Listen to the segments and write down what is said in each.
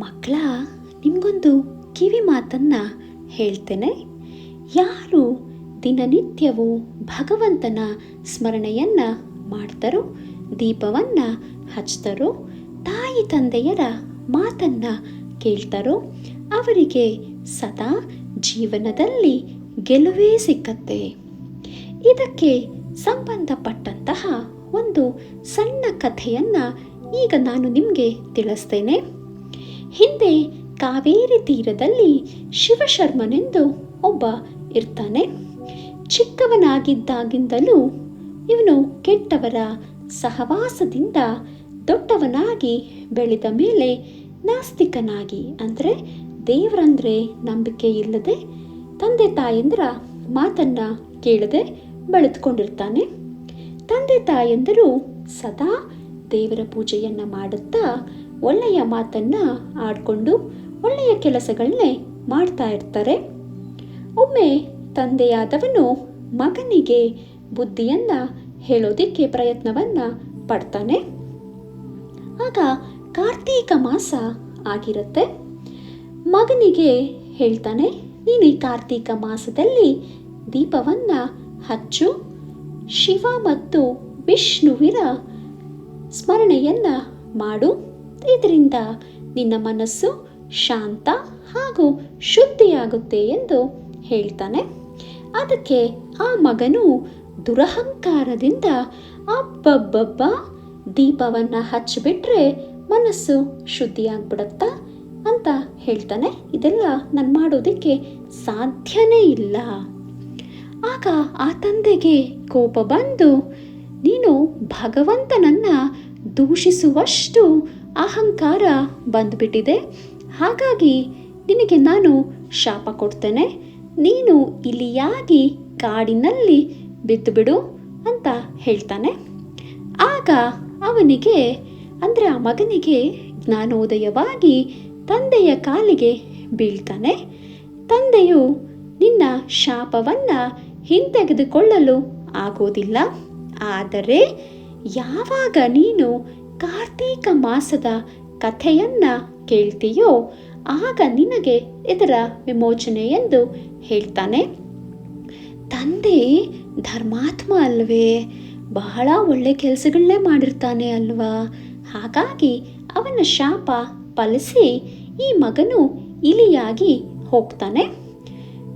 ಮಕ್ಕಳ, ನಿಮಗೊಂದು ಕಿವಿ ಮಾತನ್ನು ಹೇಳ್ತೇನೆ. ಯಾರು ದಿನನಿತ್ಯವೂ ಭಗವಂತನ ಸ್ಮರಣೆಯನ್ನು ಮಾಡ್ತಾರೋ, ದೀಪವನ್ನು ಹಚ್ತಾರೋ, ತಾಯಿ ತಂದೆಯರ ಮಾತನ್ನು ಕೇಳ್ತಾರೋ, ಅವರಿಗೆ ಸದಾ ಜೀವನದಲ್ಲಿ ಗೆಲುವೇ ಸಿಕ್ಕತ್ತೆ. ಇದಕ್ಕೆ ಸಂಬಂಧಪಟ್ಟಂತಹ ಒಂದು ಸಣ್ಣ ಕಥೆಯನ್ನು ಈಗ ನಾನು ನಿಮಗೆ ತಿಳಿಸ್ತೇನೆ. ಹಿಂದೆ ಕಾವೇರಿ ತೀರದಲ್ಲಿ ಶಿವಶರ್ಮನೆಂದು ಒಬ್ಬ ಇರ್ತಾನೆ. ಚಿಕ್ಕವನಾಗಿದ್ದಾಗಿಂದಲೂ ಇವನು ಕೆಟ್ಟವರ ಸಹವಾಸದಿಂದ ದೊಡ್ಡವನಾಗಿ ಬೆಳೆದ ಮೇಲೆ ನಾಸ್ತಿಕನಾಗಿ ಅಂದರೆ ದೇವರಂದ್ರೆ ನಂಬಿಕೆ ಇಲ್ಲದೆ ತಂದೆ ತಾಯಂದಿರ ಮಾತನ್ನ ಕೇಳದೆ ಬೆಳೆದುಕೊಂಡಿರ್ತಾನೆ. ತಂದೆ ತಾಯಂದಿರು ಸದಾ ದೇವರ ಪೂಜೆಯನ್ನು ಮಾಡುತ್ತಾ ಒಳ್ಳೆಯ ಮಾತನ್ನ ಆಡಿಕೊಂಡು ಒಳ್ಳೆಯ ಕೆಲಸಗಳನ್ನೇ ಮಾಡ್ತಾ ಇರ್ತಾರೆ. ಒಮ್ಮೆ ತಂದೆಯಾದವನು ಮಗನಿಗೆ ಬುದ್ಧಿಯನ್ನ ಹೇಳೋದಿಕ್ಕೆ ಪ್ರಯತ್ನವನ್ನ ಪಡ್ತಾನೆ. ಆಗ ಕಾರ್ತೀಕ ಮಾಸ ಆಗಿರುತ್ತೆ. ಮಗನಿಗೆ ಹೇಳ್ತಾನೆ, ನೀನು ಈ ಕಾರ್ತೀಕ ಮಾಸದಲ್ಲಿ ದೀಪವನ್ನ ಹಚ್ಚು. ಶಿವ ಮತ್ತು ವಿಷ್ಣುವಿನ ಸ್ಮರಣೆಯನ್ನ ಮಾಡು. ಇದರಿಂದ ನಿನ್ನ ಮನಸ್ಸು ಶಾಂತ ಹಾಗೂ ಶುದ್ಧಿಯಾಗುತ್ತೆ ಎಂದು ಹೇಳ್ತಾನೆ. ಅದಕ್ಕೆ ಆ ಮಗನು ದುರಹಂಕಾರದಿಂದ ಅಬ್ಬಬ್ಬಬ್ಬ ದೀಪವನ್ನು ಹಚ್ಚಿಬಿಟ್ರೆ ಮನಸ್ಸು ಶುದ್ಧಿಯಾಗ್ಬಿಡತ್ತಾ ಅಂತ ಹೇಳ್ತಾನೆ. ಇದೆಲ್ಲ ನಾನು ಮಾಡೋದಕ್ಕೆ ಸಾಧ್ಯನೇ ಇಲ್ಲ. ಆಗ ಆ ತಂದೆಗೆ ಕೋಪ ಬಂದು, ನೀನು ಭಗವಂತನನ್ನ ದೂಷಿಸುವಷ್ಟು ಅಹಂಕಾರ ಬಂದುಬಿಟ್ಟಿದೆ. ಹಾಗಾಗಿ ನಿನಗೆ ನಾನು ಶಾಪ ಕೊಡ್ತೇನೆ. ನೀನು ಇಲಿಯಾಗಿ ಕಾಡಿನಲ್ಲಿ ಬಿದ್ದುಬಿಡು ಅಂತ ಹೇಳ್ತಾನೆ. ಆಗ ಅವನಿಗೆ, ಅಂದರೆ ಆ ಮಗನಿಗೆ ಜ್ಞಾನೋದಯವಾಗಿ ತಂದೆಯ ಕಾಲಿಗೆ ಬೀಳ್ತಾನೆ. ತಂದೆಯು ನಿನ್ನ ಶಾಪವನ್ನು ಹಿಂತೆಗೆದುಕೊಳ್ಳಲು ಆಗೋದಿಲ್ಲ. ಆದರೆ ಯಾವಾಗ ನೀನು ಕಾರ್ತೀಕ ಮಾಸದ ಕಥೆಯನ್ನ ಕೇಳ್ತೀಯೋ, ಆಗ ನಿನಗೆ ಇದರ ವಿಮೋಚನೆ ಎಂದು ಹೇಳ್ತಾನೆ. ತಂದೆ, ಧರ್ಮಾತ್ಮ ಅಲ್ವೇ, ಬಹಳ ಒಳ್ಳೆ ಕೆಲಸಗಳನ್ನೇ ಮಾಡಿರ್ತಾನೆ ಅಲ್ವಾ? ಹಾಗಾಗಿ ಅವನ ಶಾಪ ಫಲಿಸಿ ಈ ಮಗನು ಇಲಿಯಾಗಿ ಹೋಗ್ತಾನೆ.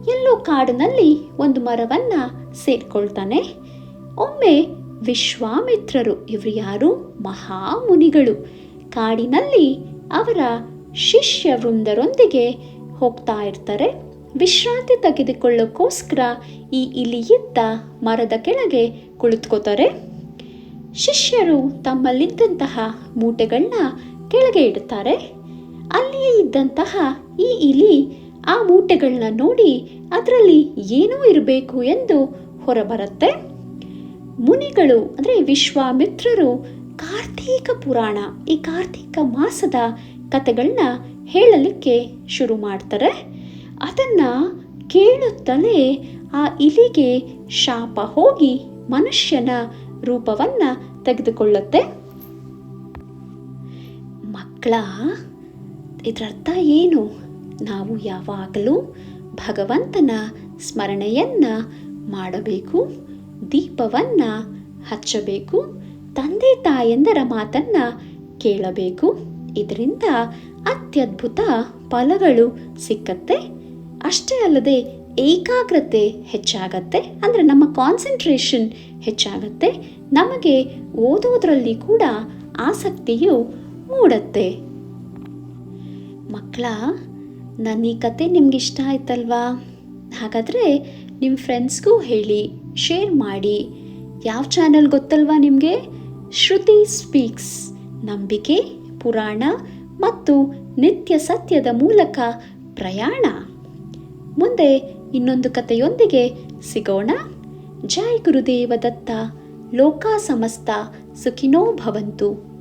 ಎಲ್ಲೋ ಕಾಡಿನಲ್ಲಿ ಒಂದು ಮರವನ್ನು ಸೇರ್ಕೊಳ್ತಾನೆ. ಒಮ್ಮೆ ವಿಶ್ವಾಮಿತ್ರರು ಇವರು ಯಾರು? ಮಹಾಮುನಿಗಳು. ಕಾಡಿನಲ್ಲಿ ಅವರ ಶಿಷ್ಯ ವೃಂದರೊಂದಿಗೆ ಹೋಗ್ತಾ ಇರ್ತಾರೆ. ವಿಶ್ರಾಂತಿ ತೆಗೆದುಕೊಳ್ಳೋಕ್ಕೋಸ್ಕರ ಈ ಇಲಿಯಿದ್ದ ಮರದ ಕೆಳಗೆ ಕುಳಿತುಕೋತಾರೆ. ಶಿಷ್ಯರು ತಮ್ಮಲ್ಲಿದ್ದಂತಹ ಮೂಟೆಗಳನ್ನ ಕೆಳಗೆ ಇಡುತ್ತಾರೆ ಅಲ್ಲಿಯೇ ಇದ್ದಂತಹ ಈ ಇಲಿ ಆ ಮೂಟೆಗಳನ್ನ ನೋಡಿ ಅದರಲ್ಲಿ ಏನೂ ಇರಬೇಕು ಎಂದು ಹೊರಬರುತ್ತೆ. ಮುನಿಗಳು, ಅಂದರೆ ವಿಶ್ವಾಮಿತ್ರರು ಕಾರ್ತೀಕ ಪುರಾಣ, ಈ ಕಾರ್ತೀಕ ಮಾಸದ ಕಥೆಗಳನ್ನ ಹೇಳಲಿಕ್ಕೆ ಶುರು ಮಾಡ್ತಾರೆ. ಅದನ್ನ ಕೇಳುತ್ತಲೇ ಆ ಇಲಿಗೆ ಶಾಪ ಹೋಗಿ ಮನುಷ್ಯನ ರೂಪವನ್ನ ತೆಗೆದುಕೊಳ್ಳುತ್ತೆ. ಮಕ್ಕಳ, ಇದರರ್ಥ ಏನು? ನಾವು ಯಾವಾಗಲೂ ಭಗವಂತನ ಸ್ಮರಣೆಯನ್ನು ಮಾಡಬೇಕು. ದೀಪವನ್ನ ಹಚ್ಚಬೇಕು, ತಂದೆ ತಾಯಂದರ ಮಾತನ್ನ ಕೇಳಬೇಕು. ಇದರಿಂದ ಅತ್ಯದ್ಭುತ ಫಲಗಳು ಸಿಕ್ಕತ್ತೆ. ಅಷ್ಟೇ ಅಲ್ಲದೆ ಏಕಾಗ್ರತೆ ಹೆಚ್ಚಾಗತ್ತೆ. ಅಂದರೆ ನಮ್ಮ ಕಾನ್ಸಂಟ್ರೇಷನ್ ಹೆಚ್ಚಾಗತ್ತೆ. ನಮಗೆ ಓದೋದ್ರಲ್ಲಿ ಕೂಡ ಆಸಕ್ತಿಯು ಮೂಡತ್ತೆ. ಮಕ್ಕಳ ನನ್ನ ಈ ಕತೆ ನಿಮ್ಗೆ ಇಷ್ಟ ಆಯ್ತಲ್ವಾ? ಹಾಗಾದರೆ ನಿಮ್ಮ ಫ್ರೆಂಡ್ಸ್ಗೂ ಹೇಳಿ. ಶೇರ್ ಮಾಡಿ. ಯಾವ ಚಾನಲ್ ಗೊತ್ತಲ್ವಾ ನಿಮಗೆ? ಶ್ರುತಿ ಸ್ಪೀಕ್ಸ್. ನಂಬಿಕೆ, ಪುರಾಣ ಮತ್ತು ನಿತ್ಯ ಸತ್ಯದ ಮೂಲಕ ಪ್ರಯಾಣ. ಮುಂದೆ ಇನ್ನೊಂದು ಕಥೆಯೊಂದಿಗೆ ಸಿಗೋಣ. ಜೈ ಗುರುದೇವ ದತ್ತ ಲೋಕ ಸಮಸ್ತ. ಸುಖಿನೋ ಭವಂತು.